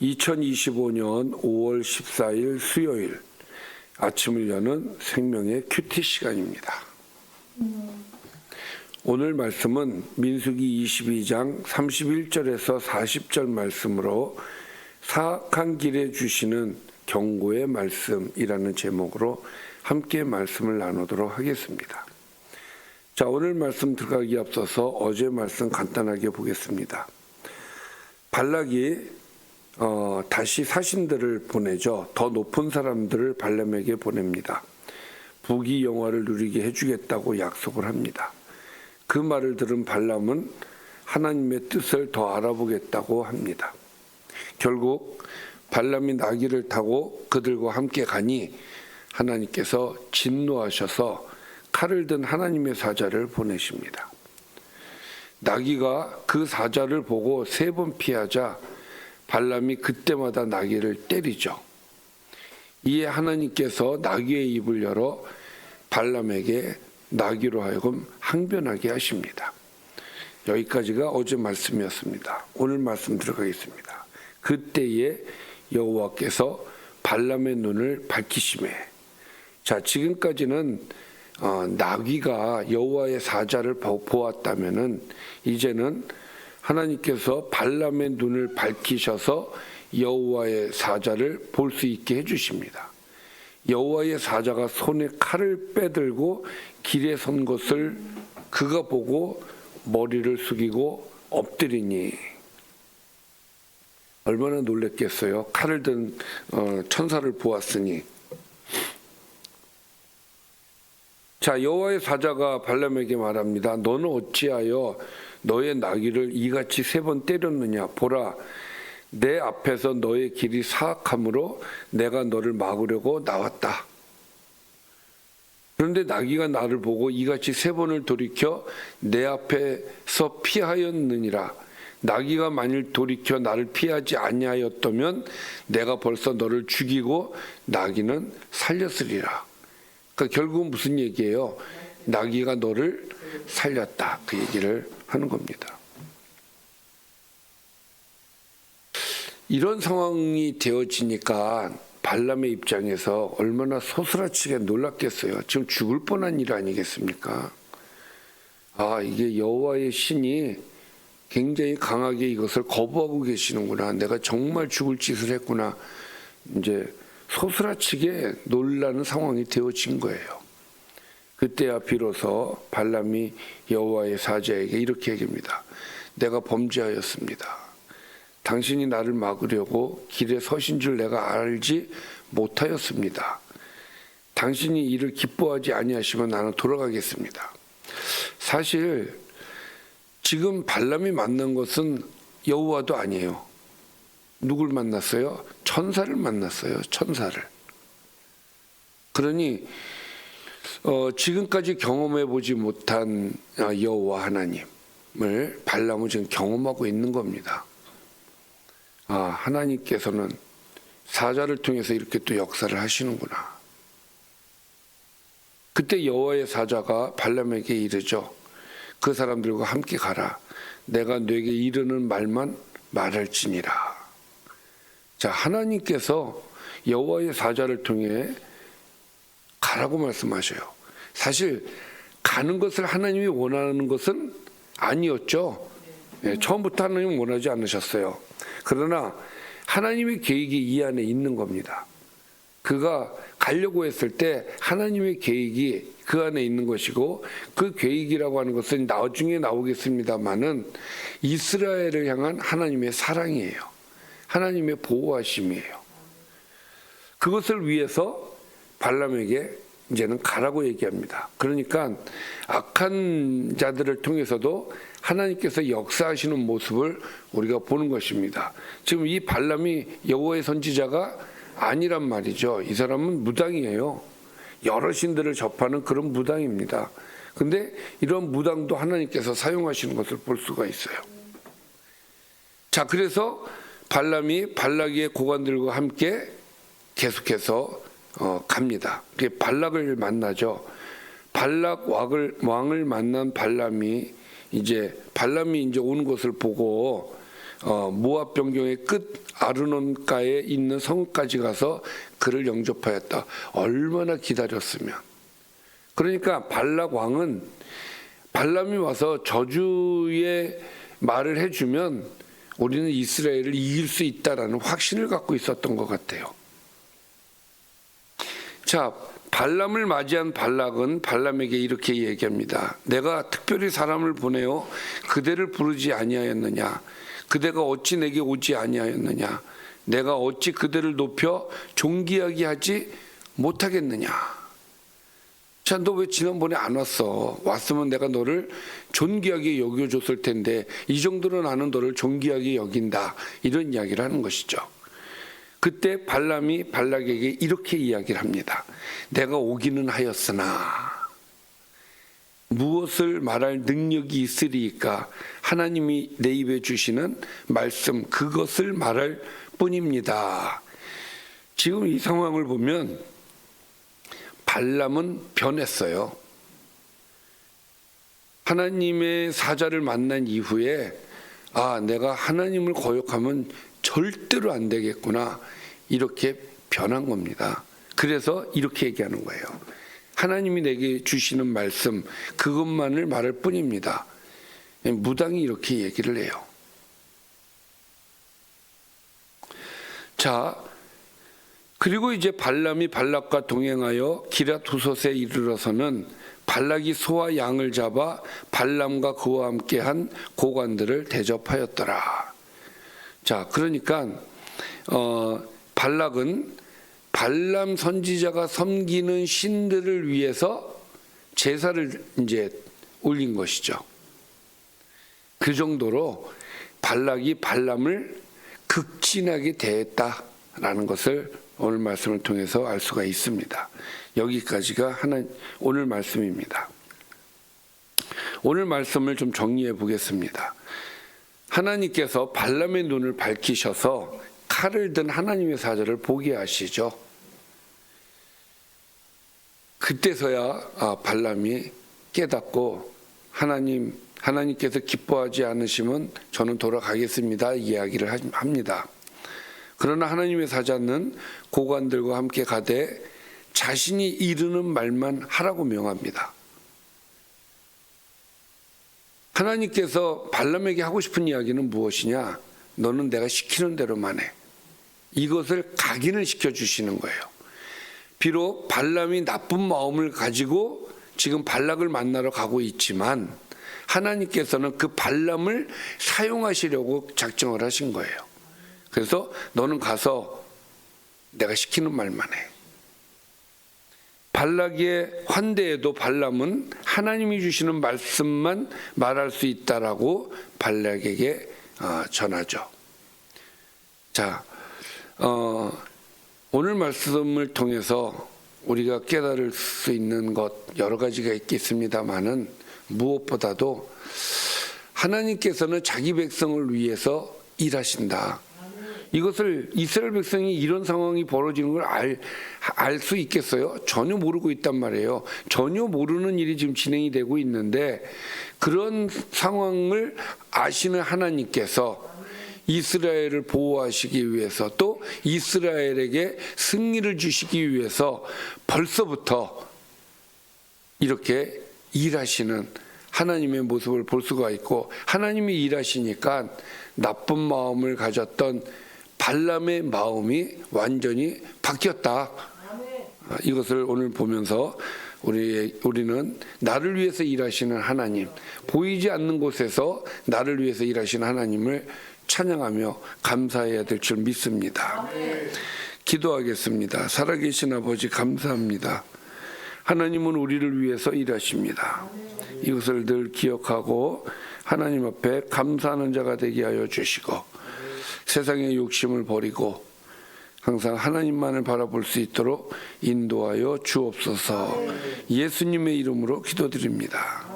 2025년 5월 14일 수요일 아침을 여는 생명의 큐티 시간입니다. 오늘 말씀은 민수기 22장 31절에서 40절 말씀으로 사악한 길에 주시는 경고의 말씀이라는 제목으로 함께 말씀을 나누도록 하겠습니다. 자, 오늘 말씀 들어가기 앞서서 어제 말씀 간단하게 보겠습니다. 발락이 어, 다시 사신들을 보내죠. 더 높은 사람들을 발람에게 보냅니다. 부귀 영화를 누리게 해주겠다고 약속을 합니다. 그 말을 들은 발람은 하나님의 뜻을 더 알아보겠다고 합니다. 결국 발람이 나귀를 타고 그들과 함께 가니 하나님께서 진노하셔서 칼을 든 하나님의 사자를 보내십니다. 나귀가 그 사자를 보고 세 번 피하자 발람이 그때마다 나귀를 때리죠. 이에 하나님께서 나귀의 입을 열어 발람에게 나귀로 하여금 항변하게 하십니다. 여기까지가 어제 말씀이었습니다. 오늘 말씀 들어가겠습니다. 그때에 여호와께서 발람의 눈을 밝히심에 자 지금까지는 어, 나귀가 여호와의 사자를 보- 보았다면은 이제는 하나님께서 발람의 눈을 밝히셔서 여호와의 사자를 볼 수 있게 해주십니다. 여호와의 사자가 손에 칼을 빼들고 길에 선 것을 그가 보고 머리를 숙이고 엎드리니 얼마나 놀랬겠어요. 칼을 든 어, 천사를 보았으니 자 여호와의 사자가 발람에게 말합니다. 너는 어찌하여 너의 나귀를 이같이 세 번 때렸느냐 보라 내 앞에서 너의 길이 사악함으로 내가 너를 막으려고 나왔다. 그런데 나귀가 나를 보고 이같이 세 번을 돌이켜 내 앞에서 피하였느니라. 나귀가 만일 돌이켜 나를 피하지 아니하였다면 내가 벌써 너를 죽이고 나귀는 살렸으리라. 그러니까 결국은 무슨 얘기예요? 나귀가 너를 살렸다. 그 얘기를 하는 겁니다. 이런 상황이 되어지니까 발람의 입장에서 얼마나 소스라치게 놀랐겠어요. 지금 죽을 뻔한 일 아니겠습니까? 아, 이게 여호와의 신이 굉장히 강하게 이것을 거부하고 계시는구나. 내가 정말 죽을 짓을 했구나. 이제 소스라치게 놀라는 상황이 되어진 거예요. 그때야 비로소 발람이 여호와의 사자에게 이렇게 얘기합니다. 내가 범죄하였습니다. 당신이 나를 막으려고 길에 서신 줄 내가 알지 못하였습니다. 당신이 이를 기뻐하지 아니하시면 나는 돌아가겠습니다. 사실 지금 발람이 만난 것은 여호와도 아니에요. 누굴 만났어요? 천사를 만났어요. 천사를. 그러니 어, 지금까지 경험해 보지 못한 어, 여호와 하나님을 발람은 지금 경험하고 있는 겁니다. 아, 하나님께서는 사자를 통해서 이렇게 또 역사를 하시는구나. 그때 여호와의 사자가 발람에게 이르죠. 그 사람들과 함께 가라. 내가 네게 이르는 말만 말할지니라. 자, 하나님께서 여호와의 사자를 통해 가라고 말씀하셔요. 사실 가는 것을 하나님이 원하는 것은 아니었죠. 예, 처음부터 하나님 원하지 않으셨어요. 그러나 하나님의 계획이 이 안에 있는 겁니다. 그가 가려고 했을 때 하나님의 계획이 그 안에 있는 것이고 그 계획이라고 하는 것은 나중에 나오겠습니다만은 이스라엘을 향한 하나님의 사랑이에요. 하나님의 보호하심이에요. 그것을 위해서 발람에게 이제는 가라고 얘기합니다. 그러니까 악한 자들을 통해서도 하나님께서 역사하시는 모습을 우리가 보는 것입니다. 지금 이 발람이 여호와의 선지자가 아니란 말이죠. 이 사람은 무당이에요. 여러 신들을 접하는 그런 무당입니다. 근데 이런 무당도 하나님께서 사용하시는 것을 볼 수가 있어요. 자, 그래서 발람이 발락의 고관들과 함께 계속해서 어, 갑니다. 발락을 만나죠. 발락 왕을, 왕을 만난 발람이 이제 발람이 이제 오는 것을 보고 어, 모압 병경의 끝 아르논가에 있는 성까지 가서 그를 영접하였다. 얼마나 기다렸으면. 그러니까 발락 왕은 발람이 와서 저주의 말을 해주면 우리는 이스라엘을 이길 수 있다라는 확신을 갖고 있었던 것 같아요. 자, 발람을 맞이한 발락은 발람에게 이렇게 얘기합니다. 내가 특별히 사람을 보내어 그대를 부르지 아니하였느냐? 그대가 어찌 내게 오지 아니하였느냐? 내가 어찌 그대를 높여 존귀하게 하지 못하겠느냐? 자, 너 왜 지난번에 안 왔어? 왔으면 내가 너를 존귀하게 여겨줬을 텐데 이 정도로 나는 너를 존귀하게 여긴다. 이런 이야기를 하는 것이죠. 그때 발람이 발락에게 이렇게 이야기를 합니다. 내가 오기는 하였으나 무엇을 말할 능력이 있으리까 하나님이 내 입에 주시는 말씀 그것을 말할 뿐입니다. 지금 이 상황을 보면 발람은 변했어요. 하나님의 사자를 만난 이후에 아, 내가 하나님을 거역하면 절대로 안 되겠구나. 이렇게 변한 겁니다. 그래서 이렇게 얘기하는 거예요. 하나님이 내게 주시는 말씀, 그것만을 말할 뿐입니다. 무당이 이렇게 얘기를 해요. 자, 그리고 이제 발람이 발락과 동행하여 기랏 후솥에 이르러서는 발락이 소와 양을 잡아 발람과 그와 함께한 고관들을 대접하였더라. 자, 그러니까 어, 발락은 발람 선지자가 섬기는 신들을 위해서 제사를 이제 올린 것이죠. 그 정도로 발락이 발람을 극진하게 대했다라는 것을 오늘 말씀을 통해서 알 수가 있습니다. 여기까지가 하나 오늘 말씀입니다. 오늘 말씀을 좀 정리해 보겠습니다. 하나님께서 발람의 눈을 밝히셔서 칼을 든 하나님의 사자를 보게 하시죠. 그때서야 아, 발람이 깨닫고 하나님 하나님께서 기뻐하지 않으시면 저는 돌아가겠습니다 이야기를 합니다. 그러나 하나님의 사자는 고관들과 함께 가되 자신이 이르는 말만 하라고 명합니다. 하나님께서 발람에게 하고 싶은 이야기는 무엇이냐? 너는 내가 시키는 대로만 해. 이것을 각인을 시켜 주시는 거예요. 비록 발람이 나쁜 마음을 가지고 지금 발락을 만나러 가고 있지만 하나님께서는 그 발람을 사용하시려고 작정을 하신 거예요. 그래서 너는 가서 내가 시키는 말만 해. 발락의 환대에도 발람은 하나님이 주시는 말씀만 말할 수 있다라고 발락에게 어, 전하죠. 자, 어, 오늘 말씀을 통해서 우리가 깨달을 수 있는 것 여러 가지가 있겠습니다만은 무엇보다도 하나님께서는 자기 백성을 위해서 일하신다. 이것을 이스라엘 백성이 이런 상황이 벌어지는 걸 알 알 수 있겠어요? 전혀 모르고 있단 말이에요. 전혀 모르는 일이 지금 진행이 되고 있는데 그런 상황을 아시는 하나님께서 이스라엘을 보호하시기 위해서 또 이스라엘에게 승리를 주시기 위해서 벌써부터 이렇게 일하시는 하나님의 모습을 볼 수가 있고 하나님이 일하시니까 나쁜 마음을 가졌던 발람의 마음이 완전히 바뀌었다. 아, 이것을 오늘 보면서 우리 우리는 나를 위해서 일하시는 하나님, 보이지 않는 곳에서 나를 위해서 일하시는 하나님을 찬양하며 감사해야 될 줄 믿습니다. 기도하겠습니다. 살아계신 아버지 감사합니다. 하나님은 우리를 위해서 일하십니다. 이것을 늘 기억하고 하나님 앞에 감사하는 자가 되게 하여 주시고 세상의 욕심을 버리고 항상 하나님만을 바라볼 수 있도록 인도하여 주옵소서 예수님의 이름으로 기도드립니다.